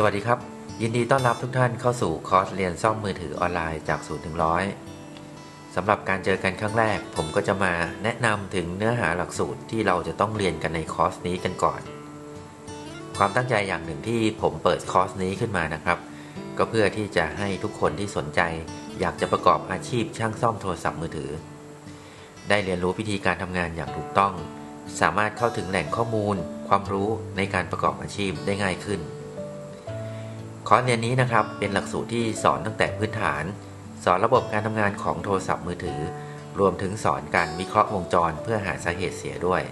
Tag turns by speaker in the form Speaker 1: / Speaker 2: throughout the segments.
Speaker 1: สวัสดีครับ ยินดีต้อนรับทุกท่านเข้าสู่คอร์สเรียนซ่อมมือถือออนไลน์จาก0ูนย์ถึงร้อยสำหรับการเจอกันครั้งแรก ผมก็จะมาแนะนำถึงเนื้อหาหลักสูตรที่เราจะต้องเรียนกันในคอร์สนี้กันก่อน ความตั้งใจอย่างหนึ่งที่ผมเปิดคอร์สนี้ขึ้นมานะครับ ก็เพื่อที่จะให้ทุกคนที่สนใจ อยากจะประกอบอาชีพช่างซ่อมโทรศัพท์มือถือ ได้เรียนรู้วิธีการทำงานอย่างถูกต้อง สามารถเข้าถึงแหล่งข้อมูล ความรู้ในการประกอบอาชีพได้ง่ายขึ้น คอร์สเรียนนี้นะครับเป็นหลักสูตรที่สอนตั้งแต่พื้นฐาน สอนระบบการทำงานของโทรศัพท์มือถือ รวมถึงสอนการวิเคราะห์วงจรเพื่อหาสาเหตุเสียด้วย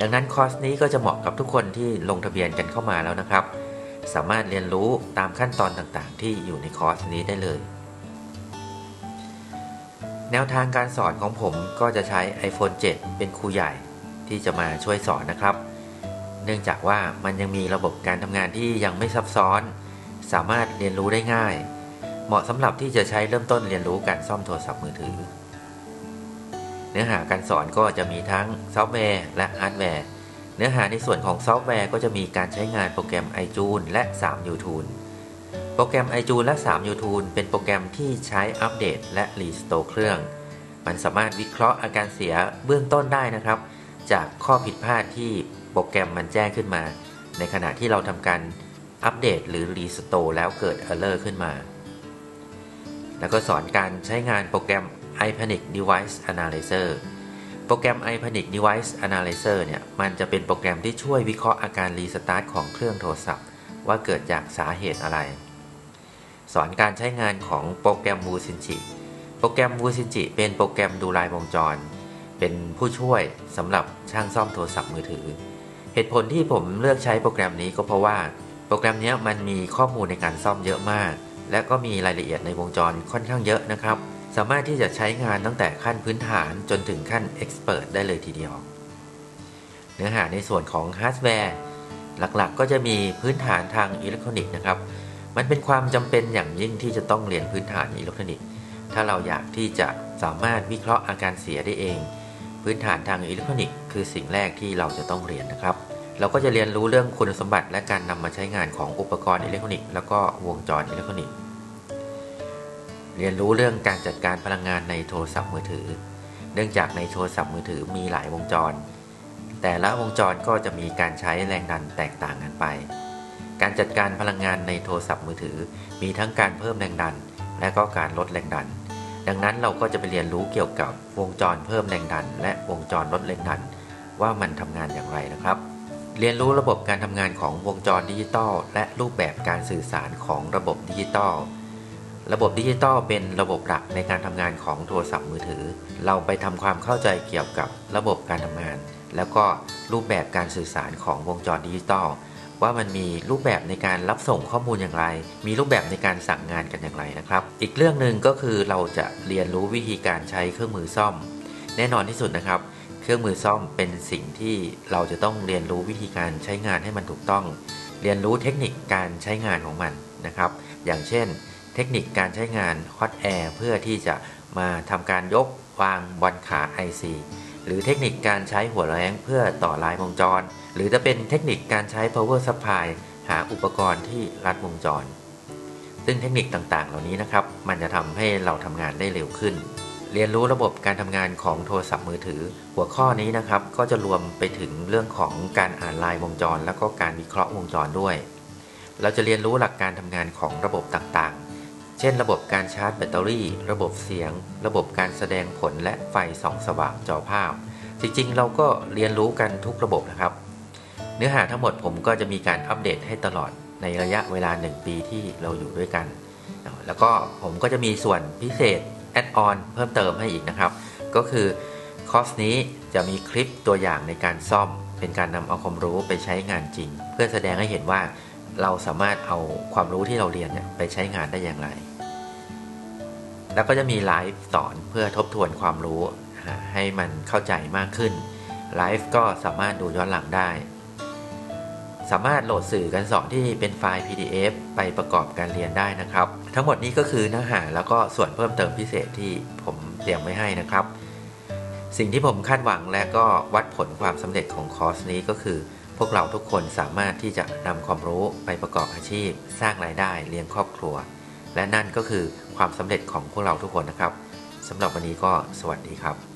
Speaker 1: ดังนั้นคอร์สนี้ก็จะเหมาะกับทุกคนที่ลงทะเบียนกันเข้ามาแล้วนะครับ สามารถเรียนรู้ตามขั้นตอนต่างๆ ที่อยู่ในคอร์สนี้ได้เลย แนวทางการสอนของผมก็จะใช้ iPhone 7 เป็นครูใหญ่ที่จะมาช่วยสอนนะครับ เนื่องจากว่ามันยังมีระบบการทำงานที่ยังไม่ซับซ้อน สามารถเรียนรู้ได้ง่าย เหมาะสำหรับที่จะใช้เริ่มต้นเรียนรู้การซ่อมโทรศัพท์มือถือ เนื้อหาการสอนก็จะมีทั้งซอฟต์แวร์และฮาร์ดแวร์ เนื้อหาในส่วนของซอฟต์แวร์ก็จะมีการใช้งานโปรแกรม iTunes และ 3 YouTube โปรแกรม iTunes และ 3 YouTube เป็นโปรแกรมที่ใช้อัปเดตและรีสโตร์เครื่อง มันสามารถวิเคราะห์อาการเสียเบื้องต้นได้นะครับ จากข้อผิดพลาดที่ โปรแกรมมันแจ้งขึ้นมา ในขณะที่เราทำการอัปเดตหรือรีสโตร์แล้วเกิด Error ขึ้นมา แล้วก็สอนการใช้งานโปรแกรม iPanic Device Analyzer โปรแกรม iPanic Device Analyzer เนี่ย มันจะเป็นโปรแกรมที่ช่วยวิเคราะห์อาการรีสตาร์ทของเครื่องโทรศัพท์ ว่าเกิดจากสาเหตุอะไร สอนการใช้งานของโปรแกรม w u s i n j i โปรแกรม w u s i n j i เป็นโปรแกรมดูลายวงจร เป็นผู้ช่วยสำหรับช่างซ่อมโทรศัพท์มือถือ เหตุผลที่ผมเลือกใช้โปรแกรมนี้ก็เพราะว่า โปรแกรมนี้มันมีข้อมูลในการซ่อมเยอะมาก และก็มีรายละเอียดในวงจรค่อนข้างเยอะนะครับ สามารถที่จะใช้งานตั้งแต่ขั้นพื้นฐานจนถึงขั้น Expert ได้เลยทีเดียว เนื้อหาในส่วนของฮาร์ดแวร์หลักๆ ก็จะมีพื้นฐานทางอิเล็กทรอนิกส์นะครับ มันเป็นความจำเป็นอย่างยิ่งที่จะต้องเรียนพื้นฐานอิเล็กทรอนิกส์ ถ้าเราอยากที่จะสามารถวิเคราะห์อาการเสียได้เอง พื้นฐานทางอิเล็กทรอนิกส์ คือสิ่งแรกที่เราจะต้องเรียนนะครับ เราก็จะเรียนรู้เรื่องคุณสมบัติ และการนำมาใช้งานของอุปกรณ์อิเล็กทรอนิกส์แล้วก็วงจรอิเล็กทรอนิกส์เรียนรู้เรื่องการจัดการพลังงานในโทรศัพท์มือถือ เนื่องจากในโทรศัพท์มือถือมีหลายวงจร แต่ละวงจรก็จะมีการใช้แรงดันแตกต่างกันไป การจัดการพลังงานในโทรศัพท์มือถือ มีทั้งการเพิ่มแรงดัน และก็การลดแรงดัน ดังนั้นเราก็จะไปเรียนรู้เกี่ยวกับวงจรเพิ่มแรงดัน และวงจรลดแรงดัน ว่ามันทำงานอย่างไรนะครับ เรียนรู้ระบบการทำงานของวงจรดิจิตอลและรูปแบบการสื่อสารของระบบดิจิตอลระบบดิจิตอลเป็นระบบหลักในการทำงานของโทรศัพท์มือถือ เราไปทำความเข้าใจเกี่ยวกับระบบการทำงาน แล้วก็รูปแบบการสื่อสารของวงจรดิจิตอลว่ามันมีรูปแบบในการรับส่งข้อมูลอย่างไร มีรูปแบบในการสั่งงานกันอย่างไรนะครับ อีกเรื่องหนึ่งก็คือเราจะเรียนรู้วิธีการใช้เครื่องมือซ่อม แน่นอนที่สุดนะครับ เครื่องมือซ่อมเป็นสิ่งที่เราจะต้องเรียนรู้วิธีการใช้งานให้มันถูกต้อง เรียนรู้เทคนิคการใช้งานของมันนะครับ อย่างเช่น เทคนิคการใช้งาน Hot Air เพื่อที่จะมาทำการยกวางบนขา IC หรือเทคนิคการใช้หัวแรงเพื่อต่อลายวงจร หรือจะเป็นเทคนิคการใช้ power supply หาอุปกรณ์ที่รัดวงจร ซึ่งเทคนิคต่างๆ เหล่านี้นะครับ มันจะทำให้เราทำงานได้เร็วขึ้น เรียนรู้ระบบการทำงานของโทรศัพท์มือถือ หัวข้อนี้นะครับ ก็จะรวมไปถึงเรื่องของการอ่านลายวงจร แล้วก็การวิเคราะห์วงจรด้วย เราจะเรียนรู้หลักการทำงานของระบบต่างๆ เช่น ระบบการชาร์จแบตเตอรี่ ระบบเสียง ระบบการแสดงผลและไฟส่องสว่างจอภาพ จริงๆ เราก็เรียนรู้กันทุกระบบนะครับ เนื้อหาทั้งหมดผมก็จะมีการอัปเดตให้ตลอดในระยะเวลา 1 ปีที่เราอยู่ด้วยกัน แล้วก็ผมก็จะมีส่วนพิเศษ แอดออนเพิ่มเติมให้อีกนะครับ ก็คือคอร์สนี้จะมีคลิปตัวอย่างในการซ่อม เป็นการนำเอาความรู้ไปใช้งานจริง เพื่อแสดงให้เห็นว่าเราสามารถเอาความรู้ที่เราเรียนเนี่ยไปใช้งานได้อย่างไร แล้วก็จะมีไลฟ์สอนเพื่อทบทวนความรู้ให้มันเข้าใจมากขึ้นไลฟ์ก็สามารถดูย้อนหลังได้ สามารถโหลดสื่อการสอนที่เป็นไฟล์ PDF ไปประกอบการเรียนได้นะครับ ทั้งหมดนี้ก็คือเนื้อหาแล้วก็ส่วนเพิ่มเติมพิเศษที่ผมเตรียมไว้ให้นะครับ สิ่งที่ผมคาดหวังและก็วัดผลความสำเร็จของคอร์สนี้ก็คือ พวกเราทุกคนสามารถที่จะนำความรู้ไปประกอบอาชีพ สร้างรายได้เลี้ยงครอบครัว และนั่นก็คือความสำเร็จของพวกเราทุกคนนะครับสำหรับวันนี้ก็สวัสดีครับ